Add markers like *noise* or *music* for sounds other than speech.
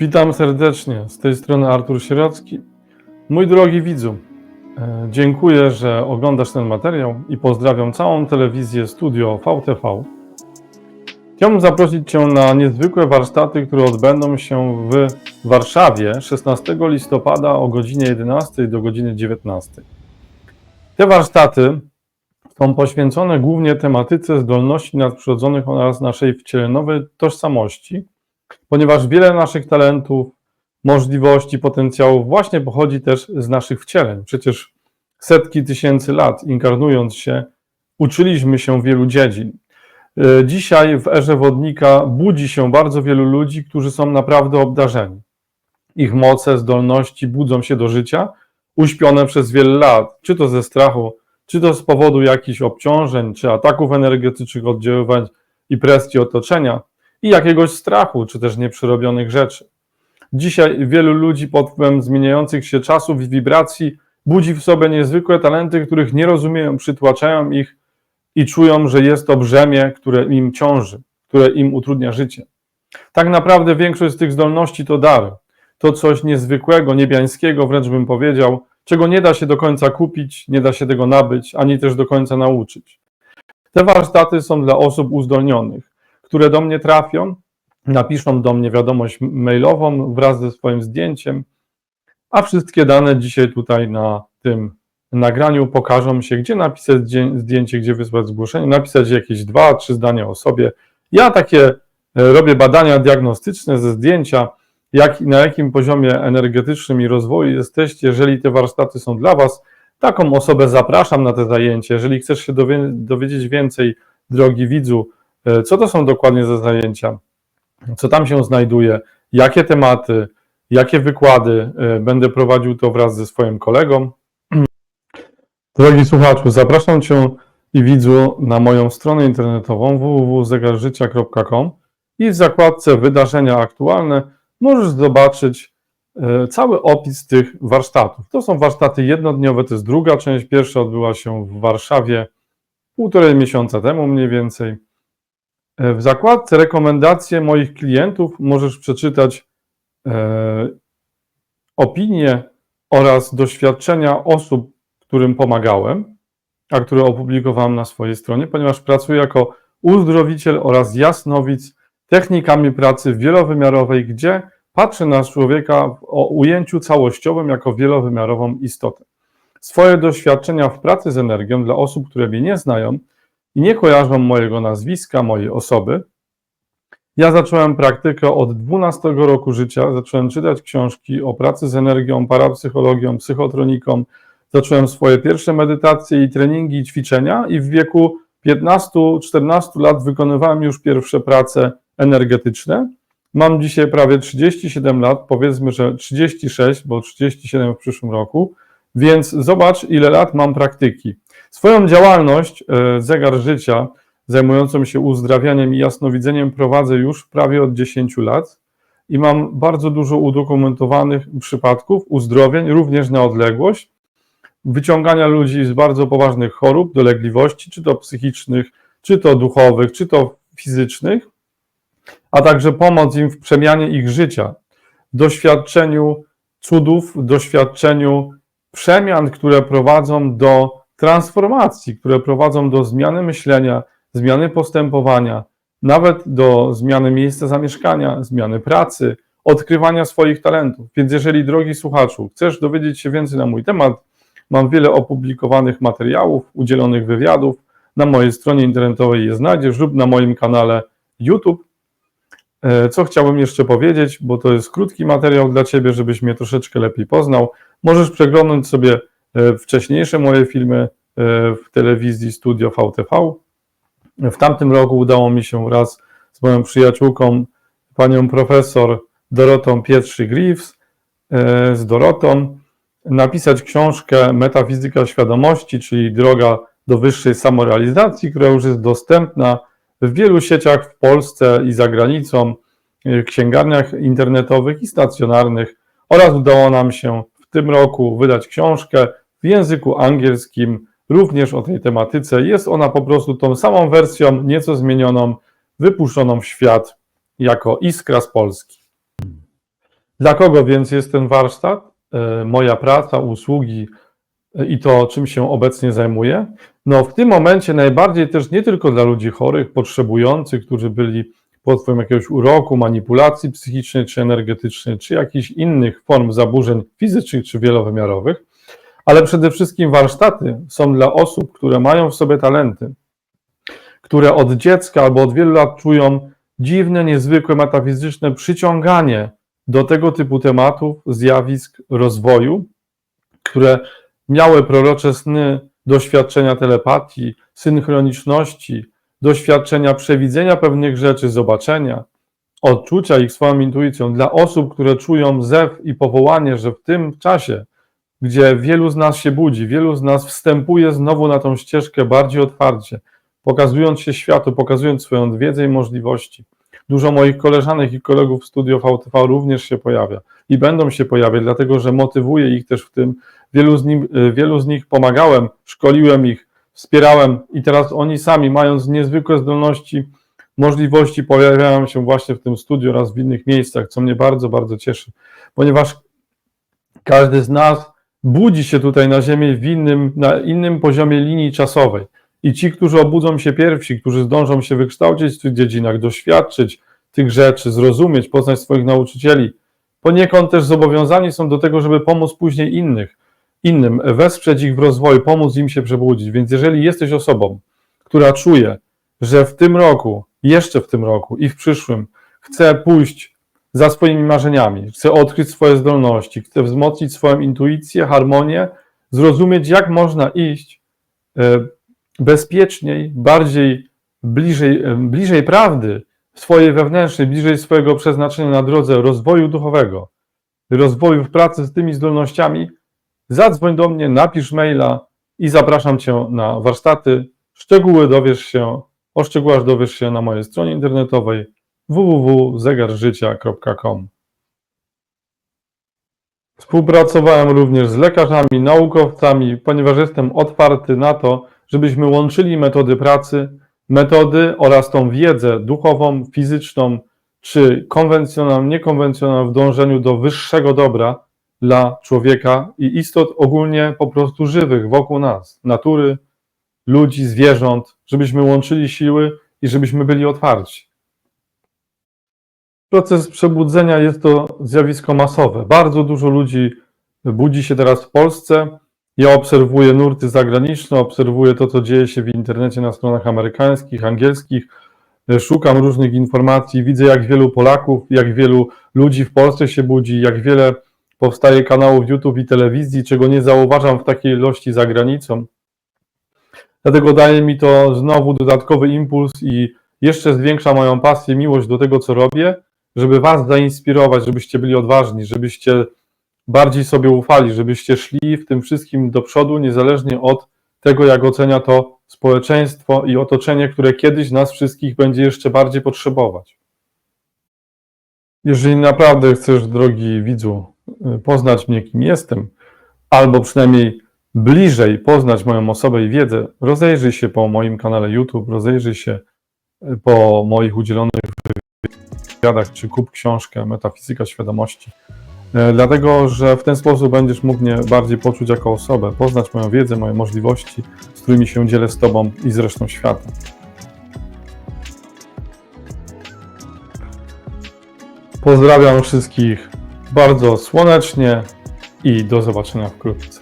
Witam serdecznie. Z tej strony Artur Sierocki. Mój drogi widzu, e, dziękuję, że oglądasz ten materiał i pozdrawiam całą telewizję Studio VTV. Chciałbym zaprosić Cię na niezwykłe warsztaty, które odbędą się w Warszawie 16 listopada o godzinie 11 do godziny 19. Te warsztaty są poświęcone głównie tematyce zdolności nadprzyrodzonych oraz naszej wcielenowej tożsamości, ponieważ wiele naszych talentów, możliwości, potencjałów właśnie pochodzi też z naszych wcieleń. Przecież setki tysięcy lat inkarnując się, uczyliśmy się wielu dziedzin. E, Dzisiaj w erze wodnika budzi się bardzo wielu ludzi, którzy są naprawdę obdarzeni. Ich moce, zdolności budzą się do życia, uśpione przez wiele lat, czy to ze strachu, czy to z powodu jakichś obciążeń, czy ataków energetycznych, oddziaływań i presji otoczenia, i jakiegoś strachu, czy też nieprzerobionych rzeczy. Dzisiaj wielu ludzi pod wpływem zmieniających się czasów i wibracji budzi w sobie niezwykłe talenty, których nie rozumieją, przytłaczają ich i czują, że jest to brzemię, które im ciąży, które im utrudnia życie. Tak naprawdę większość z tych zdolności to dar. To coś niezwykłego, niebiańskiego, wręcz bym powiedział, czego nie da się do końca kupić, nie da się tego nabyć, ani też do końca nauczyć. Te warsztaty są dla osób uzdolnionych, które do mnie trafią, napiszą do mnie wiadomość mailową wraz ze swoim zdjęciem, a wszystkie dane dzisiaj tutaj na tym nagraniu pokażą się, gdzie napisać zdję- zdjęcie, gdzie wysłać zgłoszenie, napisać jakieś dwa, trzy zdania o sobie. Ja takie e, robię badania diagnostyczne ze zdjęcia, jak, na jakim poziomie energetycznym i rozwoju jesteście. Jeżeli te warsztaty są dla Was, taką osobę zapraszam na te zajęcie. Jeżeli chcesz się dowie, dowiedzieć więcej, drogi widzu, co to są dokładnie za zajęcia, co tam się znajduje, jakie tematy, jakie wykłady e, będę prowadził to wraz ze swoim kolegą. *clears throat* Drogi słuchaczu, zapraszam Cię i widzu na moją stronę internetową www.zegarzycia.com i w zakładce wydarzenia aktualne możesz zobaczyć e, cały opis tych warsztatów. To są warsztaty jednodniowe, to jest druga część. Pierwsza odbyła się w Warszawie półtorej miesiąca temu mniej więcej. W zakładce rekomendacje moich klientów możesz przeczytać e, opinie oraz doświadczenia osób, którym pomagałem, a które opublikowałem na swojej stronie, ponieważ pracuję jako uzdrowiciel oraz jasnowic technikami pracy wielowymiarowej, gdzie patrzę na człowieka o ujęciu całościowym jako wielowymiarową istotę. Swoje doświadczenia w pracy z energią dla osób, które mnie nie znają i nie kojarzą mojego nazwiska, mojej osoby, ja zacząłem praktykę od 12 roku życia, zacząłem czytać książki o pracy z energią, parapsychologią, psychotroniką, zacząłem swoje pierwsze medytacje i treningi i ćwiczenia. I w wieku 15-14 lat wykonywałem już pierwsze prace energetyczne. Mam dzisiaj prawie 37 lat, powiedzmy, że 36, bo 37 w przyszłym roku, więc zobacz, ile lat mam praktyki. Swoją działalność, e, zegar życia, zajmującą się uzdrawianiem i jasnowidzeniem, prowadzę już prawie od 10 lat i mam bardzo dużo udokumentowanych przypadków uzdrowień, również na odległość, wyciągania ludzi z bardzo poważnych chorób, dolegliwości, czy to psychicznych, czy to duchowych, czy to fizycznych, a także pomoc im w przemianie ich życia, doświadczeniu cudów, doświadczeniu przemian, które prowadzą do transformacji, które prowadzą do zmiany myślenia, zmiany postępowania, nawet do zmiany miejsca zamieszkania, zmiany pracy, odkrywania swoich talentów. Więc jeżeli, drogi słuchaczu, chcesz dowiedzieć się więcej na mój temat, mam wiele opublikowanych materiałów, udzielonych wywiadów. Na mojej stronie internetowej je znajdziesz lub na moim kanale YouTube. E, Co chciałbym jeszcze powiedzieć, bo to jest krótki materiał dla Ciebie, żebyś mnie troszeczkę lepiej poznał. Możesz przeglądnąć sobie e, wcześniejsze moje filmy e, w telewizji Studio VTV. W tamtym roku udało mi się raz z moją przyjaciółką, panią profesor Dorotą Pietrzy-Greaves, e, z Dorotą, napisać książkę Metafizyka świadomości, czyli droga do wyższej samorealizacji, która już jest dostępna w wielu sieciach w Polsce i za granicą, księgarniach internetowych i stacjonarnych oraz udało nam się w tym roku wydać książkę w języku angielskim również o tej tematyce. Jest ona po prostu tą samą wersją, nieco zmienioną, wypuszczoną w świat jako iskra z Polski. Dla kogo więc jest ten warsztat? E, Moja praca, usługi e, i to, czym się obecnie zajmuję? No, w tym momencie najbardziej też nie tylko dla ludzi chorych, potrzebujących, którzy byli pod wpływem jakiegoś uroku, manipulacji psychicznej czy energetycznej, czy jakichś innych form zaburzeń fizycznych czy wielowymiarowych, ale przede wszystkim warsztaty są dla osób, które mają w sobie talenty, które od dziecka albo od wielu lat czują dziwne, niezwykłe, metafizyczne przyciąganie do tego typu tematów, zjawisk rozwoju, które miały prorocze sny, doświadczenia telepatii, synchroniczności, doświadczenia przewidzenia pewnych rzeczy, zobaczenia, odczucia ich swoją intuicją. Dla osób, które czują zew i powołanie, że w tym czasie, gdzie wielu z nas się budzi, wielu z nas wstępuje znowu na tą ścieżkę bardziej otwarcie, pokazując się światu, pokazując swoją wiedzę i możliwości. Dużo moich koleżanek i kolegów w studio VTV również się pojawia i będą się pojawiać, dlatego że motywuję ich też w tym. Wielu z, nim, wielu z nich pomagałem, szkoliłem ich, wspierałem i teraz oni sami, mając niezwykłe zdolności, możliwości, pojawiają się właśnie w tym studiu oraz w innych miejscach, co mnie bardzo, bardzo cieszy, ponieważ każdy z nas budzi się tutaj na Ziemię w innym, na innym poziomie linii czasowej. I ci, którzy obudzą się pierwsi, którzy zdążą się wykształcić w tych dziedzinach, doświadczyć tych rzeczy, zrozumieć, poznać swoich nauczycieli, poniekąd też zobowiązani są do tego, żeby pomóc później innych, innym, wesprzeć ich w rozwoju, pomóc im się przebudzić. Więc jeżeli jesteś osobą, która czuje, że w tym roku, jeszcze w tym roku i w przyszłym chce pójść za swoimi marzeniami, chce odkryć swoje zdolności, chce wzmocnić swoją intuicję, harmonię, zrozumieć, jak można iść e, bezpieczniej, bardziej bliżej, bliżej prawdy swojej wewnętrznej, bliżej swojego przeznaczenia na drodze rozwoju duchowego, rozwoju w pracy z tymi zdolnościami, zadzwoń do mnie, napisz maila i zapraszam Cię na warsztaty. Szczegóły dowiesz się, o szczegółach dowiesz się na mojej stronie internetowej www.zegarżycia.com. Współpracowałem również z lekarzami, naukowcami, ponieważ jestem otwarty na to, żebyśmy łączyli metody pracy, metody oraz tą wiedzę duchową, fizyczną czy konwencjonalną, niekonwencjonalną w dążeniu do wyższego dobra dla człowieka i istot ogólnie po prostu żywych wokół nas, natury, ludzi, zwierząt, żebyśmy łączyli siły i żebyśmy byli otwarci. Proces przebudzenia jest to zjawisko masowe. Bardzo dużo ludzi budzi się teraz w Polsce. Ja obserwuję nurty zagraniczne, obserwuję to, co dzieje się w internecie na stronach amerykańskich, angielskich. Szukam różnych informacji, widzę, jak wielu Polaków, jak wielu ludzi w Polsce się budzi, jak wiele powstaje kanałów YouTube i telewizji, czego nie zauważam w takiej ilości za granicą. Dlatego daje mi to znowu dodatkowy impuls i jeszcze zwiększa moją pasję, miłość do tego, co robię, żeby Was zainspirować, żebyście byli odważni, żebyście bardziej sobie ufali, żebyście szli w tym wszystkim do przodu, niezależnie od tego, jak ocenia to społeczeństwo i otoczenie, które kiedyś nas wszystkich będzie jeszcze bardziej potrzebować. Jeżeli naprawdę chcesz, drogi widzu, poznać mnie, kim jestem, albo przynajmniej bliżej poznać moją osobę i wiedzę, rozejrzyj się po moim kanale YouTube, rozejrzyj się po moich udzielonych wywiadach, czy kup książkę Metafizyka Świadomości. E, Dlatego, że w ten sposób będziesz mógł mnie bardziej poczuć jako osobę, poznać moją wiedzę, moje możliwości, z którymi się dzielę z Tobą i z resztą świata. Pozdrawiam wszystkich bardzo słonecznie i do zobaczenia wkrótce.